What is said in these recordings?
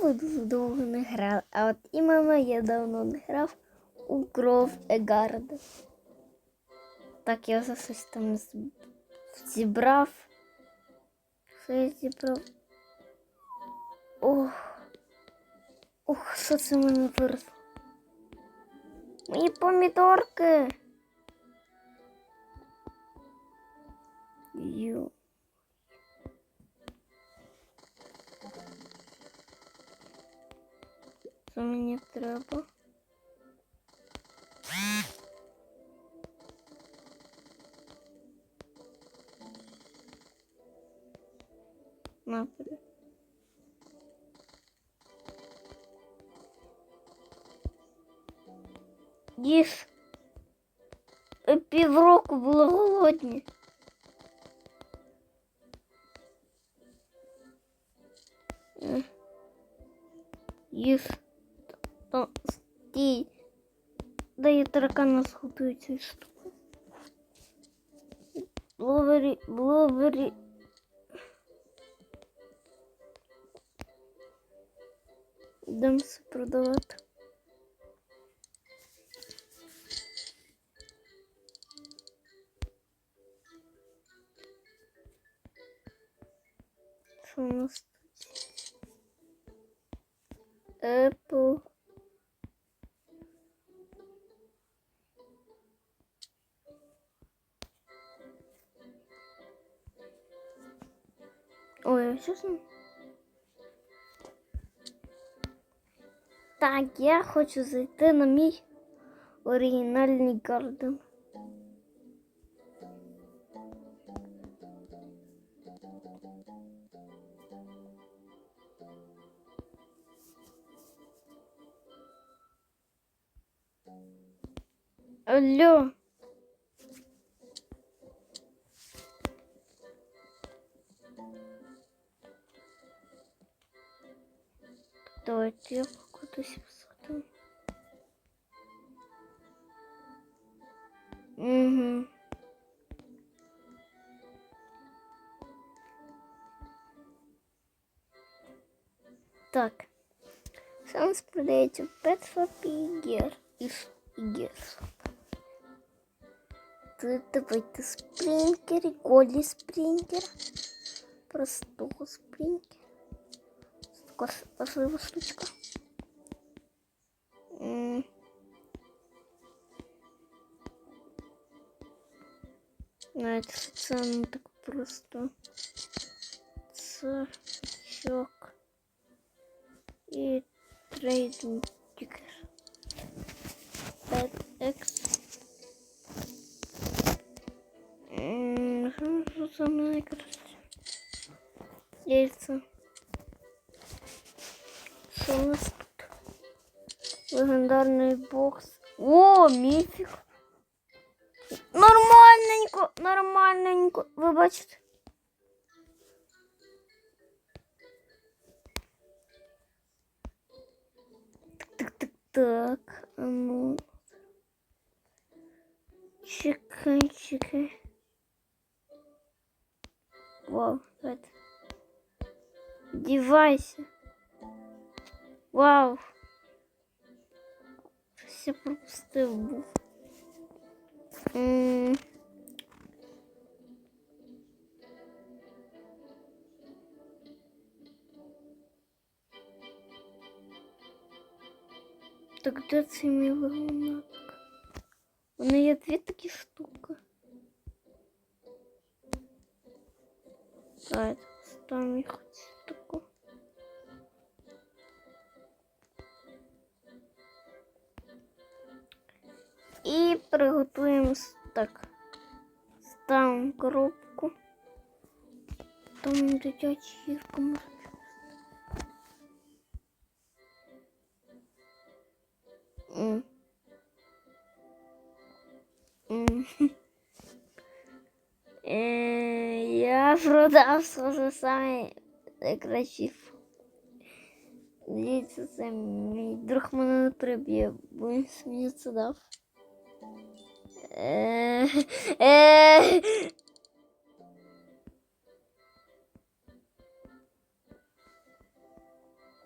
ви дуже довго не грали, а от іменно я давно не грав у кров Егарда. Так, я вже щось там з- зібрав. Що я зібрав? Ох. Ох, що це в мене виросло? Мої помідорки. Ю. Що мені треба? Наприклад. Їж. Ви Півроку було голодні. Е. Їж. Та- Стій. Да я таракана зготую цю штуку. Бловері, бловері. Йдемо все продавати. Що у нас тут? Apple. Ой, а що з ним? Так, я хочу зайти на мій оригінальний гарден. Алло. Давайте я кудись посадим. Угу. Так. Зараз продається Петфап і Гер. І Ш- і Гершоп. Тут давайте спринтер і голі спринтер. Простого спринтера. Така ж важлива штучка. М. Навіть що це не так просто. Це чок. І трейдинг тікер. 5x. М, Що це найкраще? Яйця. Що у нас тут? Легендарний бокс. О, міфік. Нормальненько, нормальненько. Ви бачите? Так. А ну. Чекай, чекай. Вау, давайте. Девайся. Вау. Щось я пропустив був. М. Так де це мій лимонад? У мене є дві такі штуки. Давайте поставимо їх ось І приготуємо так. Ставимо коробку. Там дитяча гірка може. М. М. Е, Я продав свого саме найкращий. Дивіться, це мій друг мене не приб'є, бо він мені це дав. Е, е.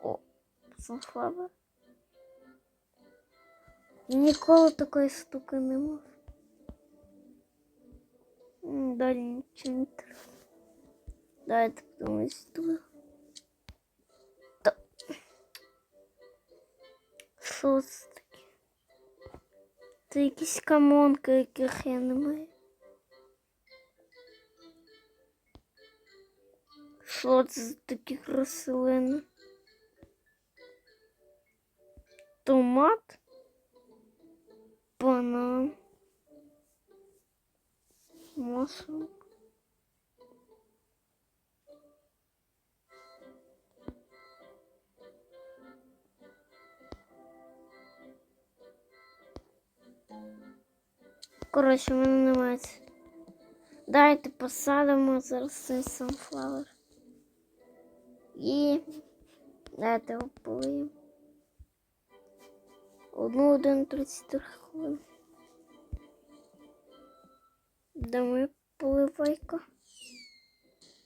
О, Sunflower. Ніколи такої штуки не мав. М, Далі нічого не треба. Давайте подумаємо тут. Та... Що це таке? Це якісь камонки, яких я не маю. Що це за такі рослини? Томат, банан, масло. Коротше, в мене немає. Давайте посадимо зараз цей sunflower. І давайте його полиємо. Одну один 33 хвилин. Де моя поливайка?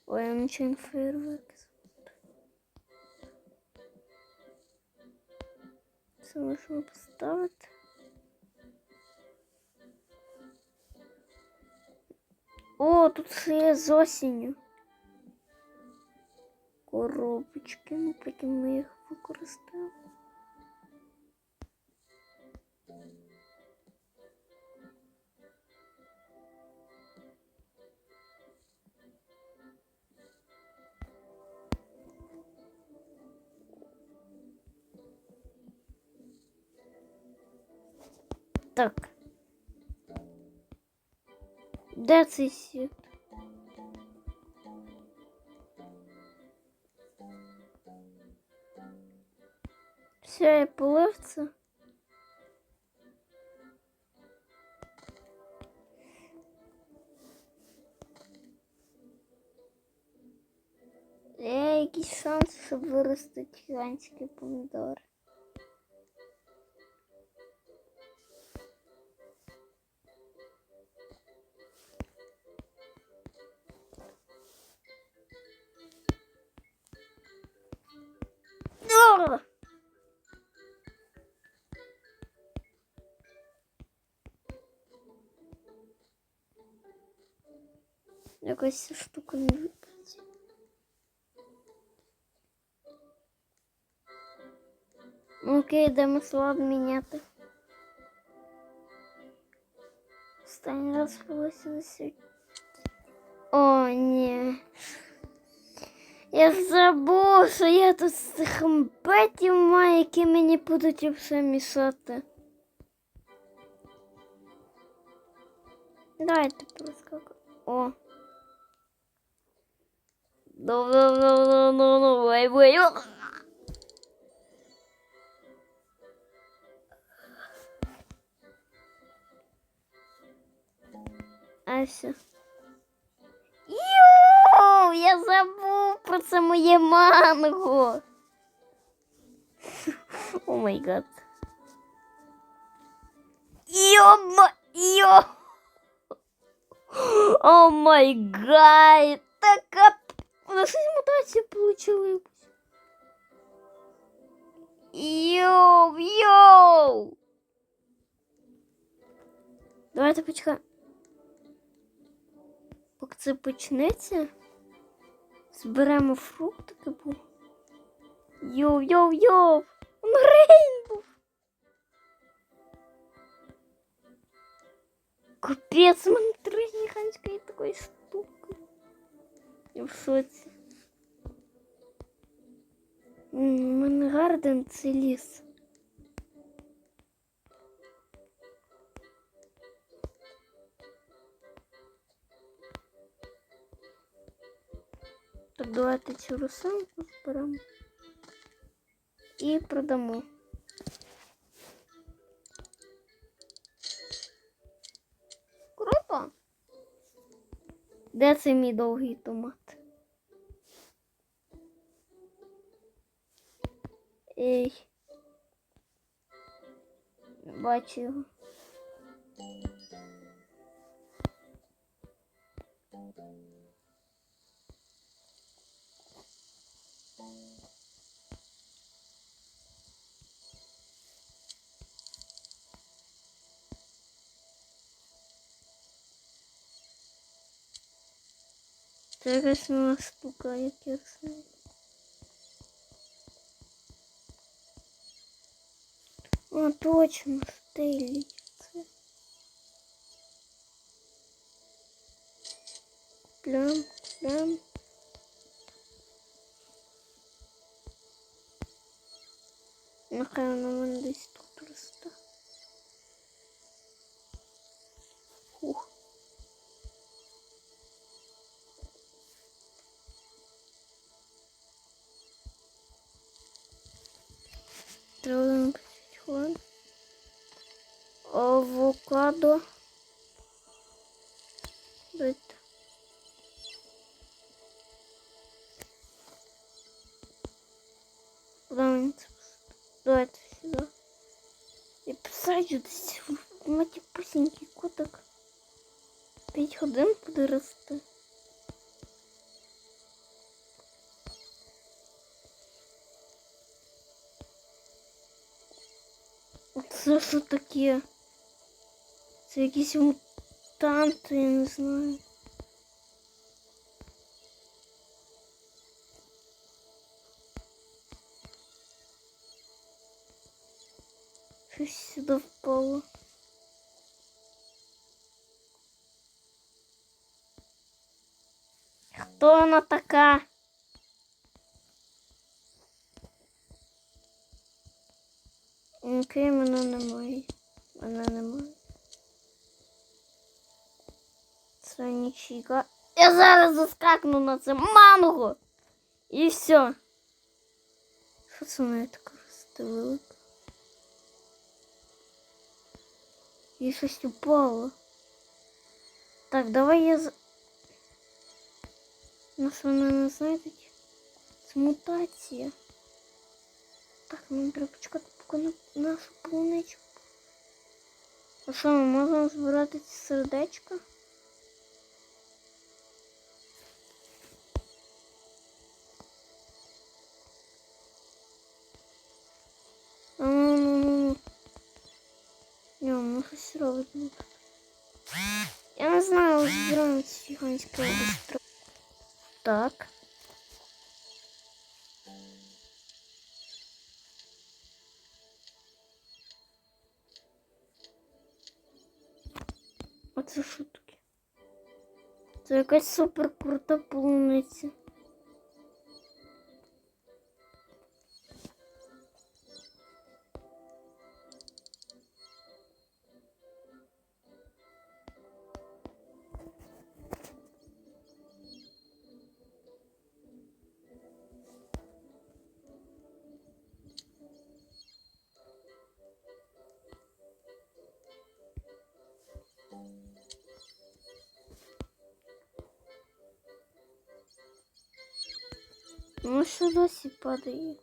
Ой, я нічого не фейерверки. Це можна поставити. О, тут все є з осінню. Коробочки, ну потім ми їх використаємо. Так. Де цей світ? Все, я полив це. Є якийсь шанс, щоб виростуть гігантські помідори. О! Якась ця штука не випадає. Ну окей, йдемо слад міняти. Останній раз булося на сьогодні. О, ні. Я забув, що я тут цих бетів маю, які мені будуть все мішати. Давайте проскакуємо. О. Ну, ну, ну, ну, ну, ну, вай, вай. о. А все. Йоу, я забув про це моє манго. О май гад. Йома, йо. О май гад. Така у нас щось мутація получилась. Йоу, йоу. Давайте почекаємо. Поки це почнеться, Зберемо фруктики, бо. Йоу, йоу, йоу! Он рейнбов! Капець, у мене три гігантської такої штуки. Я в шоці. У мене гарден це ліс. Давайте цю русалку зберемо і продамо. Круто. Де це мій довгий томат? Ей. Бачу його. Це якась штука, як я знаю. О, точно, стилі. Це. Плям, плям. Нехай вона мене десь Треба хвилин. Авокадо. Дайте. Куда мені це писати? Давайте сюди. Я посаджу десь в матіпусінький котик. П'ять годин буде рости. Це що таке? Це якісь мутанти, я не знаю. Щось сюди впало. Хто вона така? Окей, мене немає. Мене немає. Це нічого. Я зараз заскакну на це манго. І все. Що це мене таке росте велике? І щось упало. Так, давай я з... Нас вона не знайдуть. Це мутація. Так, нам треба почекати, поки на нашу полуничку. А що, ми можемо збирати ці сердечка? А, ну, ну, ну, ну. Ні, ну щось робить. ну. Я не знаю, збираємо ці фіганські острови. Так. Це якась супер крута полуниця. Ну що досі падає?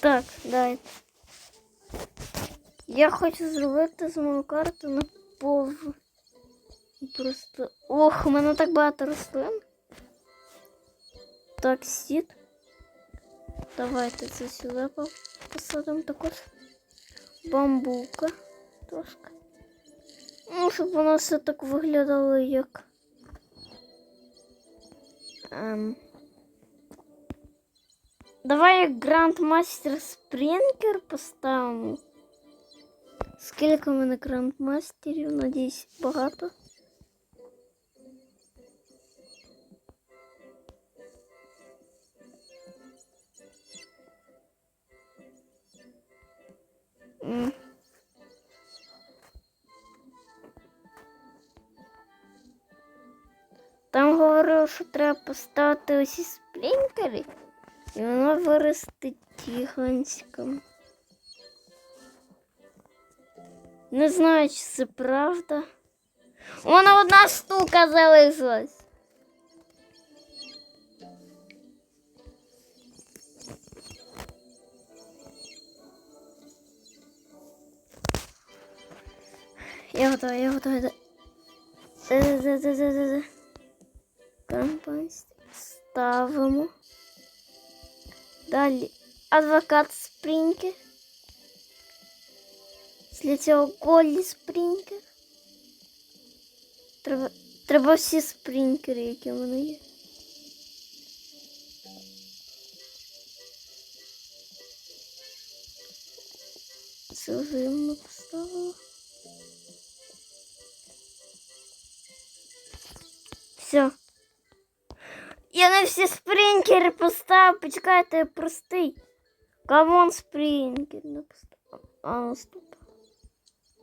Так, дай. Я хочу зробити з мою карту на пов. Просто. Ох, у мене так багато рослин. Так, сід. Давайте це сюди по- посадимо також. Бамбука. Трошки. Ну, щоб воно все так виглядало як. Ем. Давай як грандмастер Спрінкер поставимо. Скільки в мене грандмастерів? Надіюсь, багато. М. Там говорили, що треба поставити усі сплінкери, і воно виросте гігантським. Не знаю, чи це правда. У мене одна штука залишилась. Я готова, я готова. Де-де-де-де-де-де. Компас ставимо. Далі адвокат спрінки. Після цього колі спрінкер. Треба, треба всі спрінкери, які в мене є. Це взаємно поставила. Все. Я на всі спринкери поставив. Почекайте, я простий. Камон спринкер не поставив. А, стоп.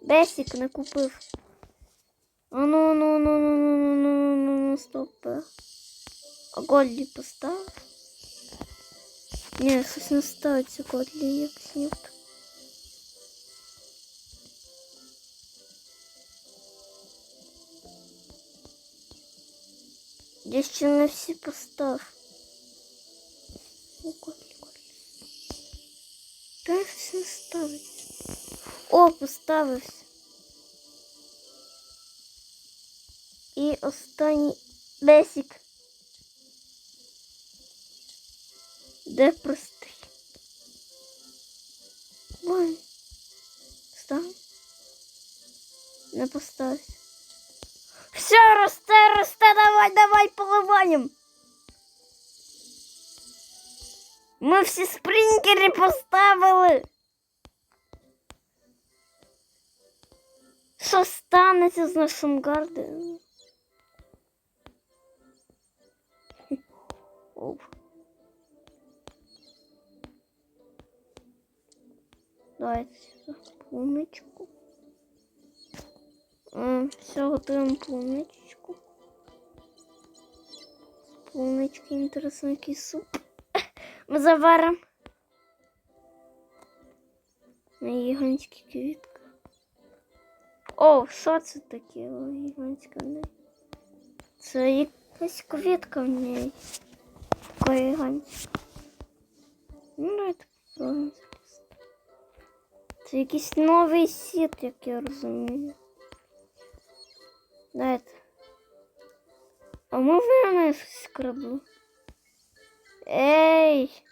Бесик не купив. А ну, ну, ну, ну, ну, ну, ну, ну, ну, стоп. А Голді поставив? Ні, щось не ставиться Голді, якось ні. Я ще не всі постав. О, Голді, Голді. Та щось не ставиться. О, поставився. І останній Бесик. Де простий? Вон. Став. Не поставився. Все, росте, росте, давай, давай, поливаємо. Ми всі спринкери поставили. Що станеться з нашим гарденом? Давайте сюди полуничку. М, Все, готуємо полуничку. З Полунички інтересно, який суп. Ми заваримо. На гігантські квітки. О, що це таке? О, гігантська не. Це якась квітка в ній. Така гігантська. Ну, давайте попробуємо залізти. Це якийсь новий сіт, як я розумію. Дайте. А можна я на щось краду? Ей!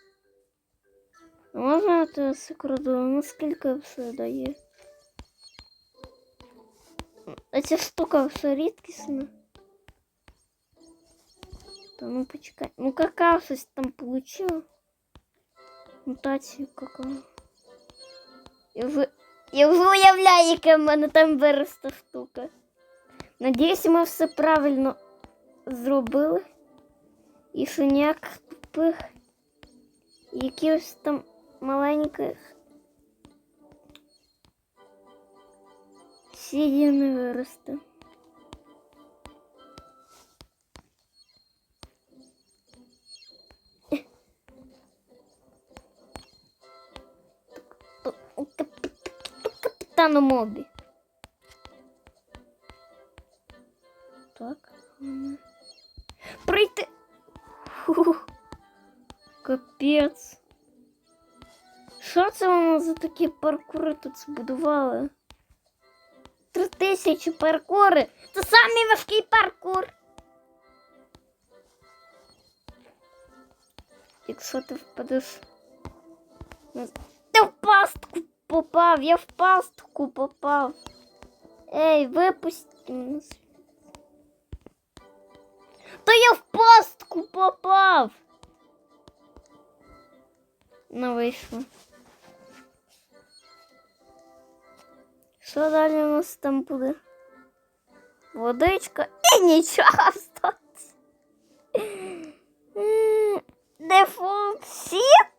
А Можна я тебе краду? Ну скільки все дає? А ця штука все рідкісна. Та ну почекай. Ну какао щось там получила. Мутацію какао. Я вже, я вже уявляю, яка в мене там виросте штука. Надіюсь, ми все правильно зробили. І що ніяких тупих якихось там маленьких сідів не виросте. Капітану Мобі. Капець. Що це воно за такі паркури тут збудували? Три тисячі паркури. Це самий важкий паркур. Якщо ти впадеш. Ти в пастку попав, я в пастку попав. Ей, випусти звідси. Та я в пастку попав. Ну, вийшло. Що далі у нас там буде? Водичка і нічого остаться. Дефолт сіт.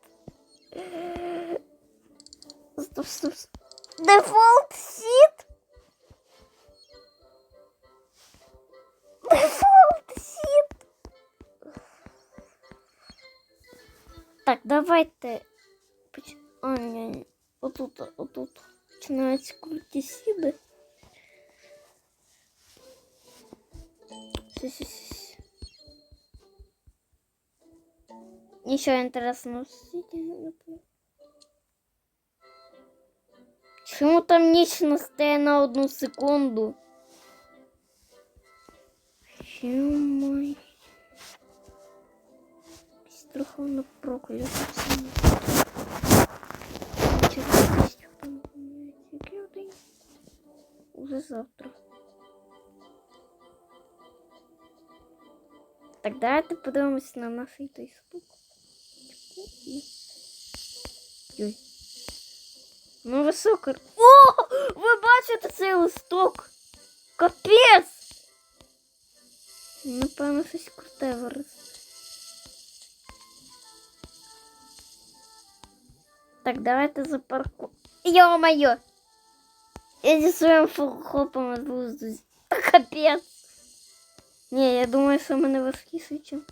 Стоп, стоп, стоп. Дефолт сіт. Так, давайте. поч- А, ні, ні. Отут, отут. Починаються круті сіди. Сі-сі-сі. Нічого інтересного в світі не напевно. Чому там ніч настає на одну секунду? Ё-моё. Верховно проклял совсем. Уже завтра. Тогда это подумать на наш этой штуку. Ну високо. О! вы бачите цей листок? Капець! Напевно, ну, щось круте виросте. Так, давайте за парку. Йо-моє! Я зі своїм фулхопом звуздусь. Та капець. Ні, я думаю, що в мене важкіший, чим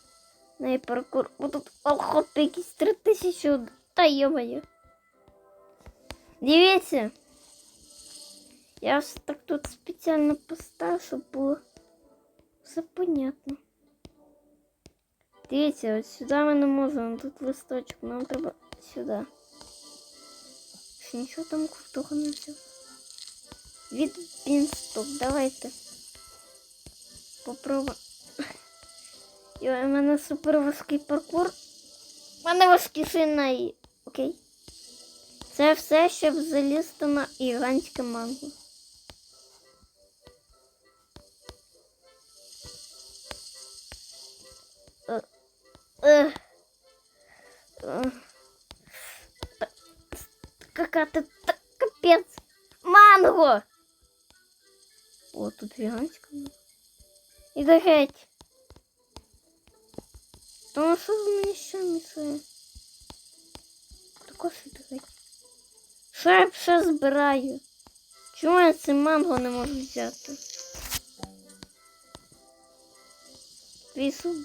на паркур. О, тут алхоп якийсь 3000. Та йо-моє. Дивіться. Я ж так тут спеціально поставив, щоб було все понятно. Дивіться, от сюди ми не можемо, тут листочок, нам треба сюди. Ще нічого там крутого не взяв. Від пінсток, давайте. Попробуємо. І у мене супер важкий паркур. У мене важкіший на. Окей. Це все, щоб залізти на гігантське манго. Е, е, е. Та- Кака-то та- капець. Манго! О, тут гігантська манго. Іди геть. Тому що з мені ще мішає? Також іди геть. Що я все збираю? Чому я це манго не можу взяти? Вісу.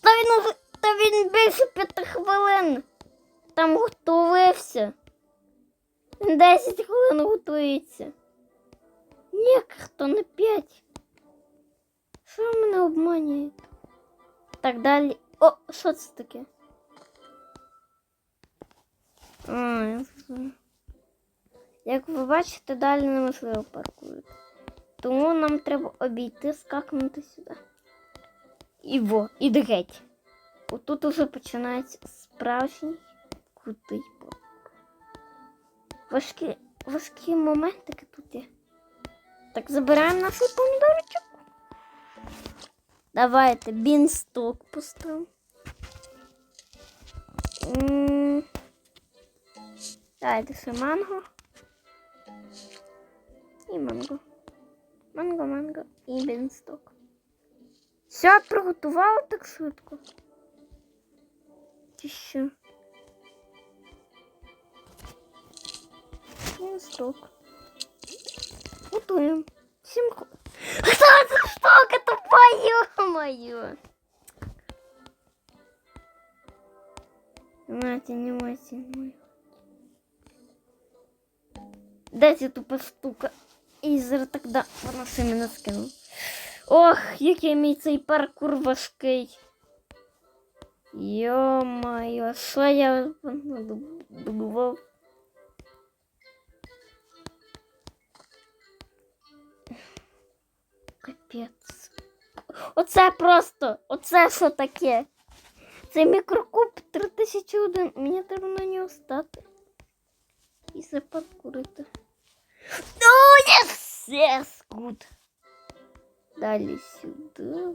Та він уже. Та він більше п'яти хвилин. Там готувався. Він 10 хвилин готується. Ні, хто не 5. Що мене обманює? Так далі. О, що це таке? А. Як ви бачите, далі неможливо паркувати. Тому нам треба обійти, скакнути сюди. І во, і геть. Отут уже починається справжній крутий парк. Важкі, важкі моментики тут є. Так, забираємо наш помідорчик. Давайте бінсток поставимо. Давайте ще манго. І манго. Манго, манго і бінсток. Все, приготувала так швидко. Чи що? Бінсток. Готуємо. Всім хо... Что за штука тупая, мою? Нате, не мойте, мой. Дайте тупа штука. І зараз тогда вона все мене скинула. Ох, який мій цей паркур важкий. Йо-моє, що я добував? Капець. Оце просто, оце що таке? Це мікрокуб 3001. Мені треба на нього стати. І запаркурити. Ну, єс! Єс! Гуд. Далі сюди.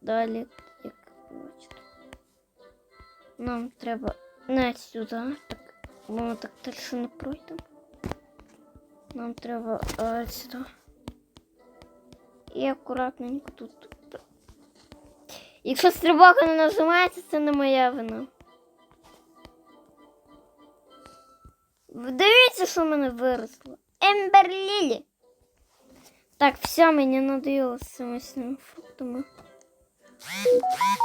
Далі, як бачите. Нам треба не сюди. Так, бо ми так далі не пройдемо. Нам треба а, сюди. І акуратненько тут. Якщо стрибока не нажимається, це не моя вина. Дивіться, що в мене виросло. Емберлілі. Так, все, мені надоело з цими цими фруктами.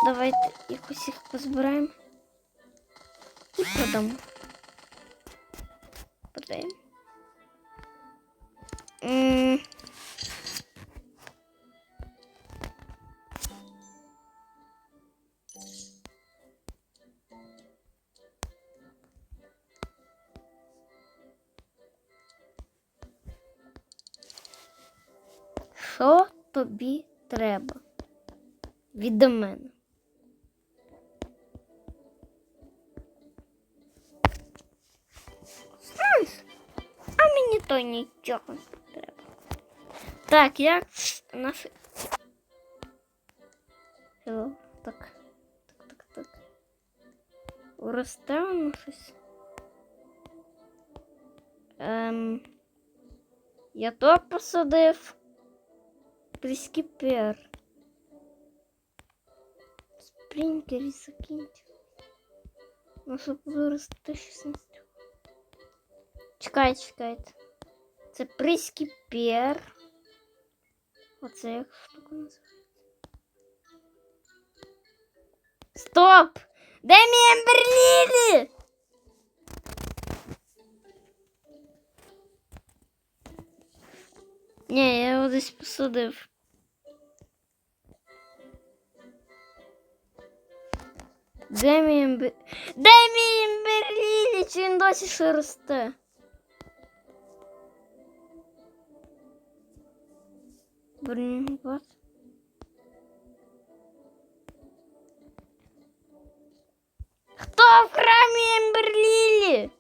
Давайте якось їх позбираємо. І продамо. Продаємо. Що тобі треба від мене? А мені то нічого не треба. Так, як наш. Так. Так, так, так. Росте воно щось. Ем. Я то посадив. Прискіпер. Спринтери закиньте. Ну, щоб вирости 16. Чекайте, чекайте. Це прискіпер. Оце як штука називається. Стоп! Де мій Ні, я його десь посадив. Де мій Ембер... Де мій Емберлілі? Чи він досі ще росте? Блін, вот. Хто в храмі Емберлілі?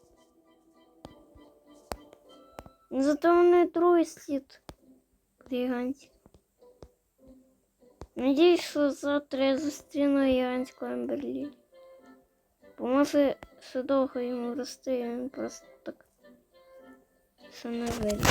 Зато вони троє слід. Гігантів. Надіюсь, що завтра я зустріну гігантського Емберлілі. Бо може ще довго йому рости, він просто так все не вийде.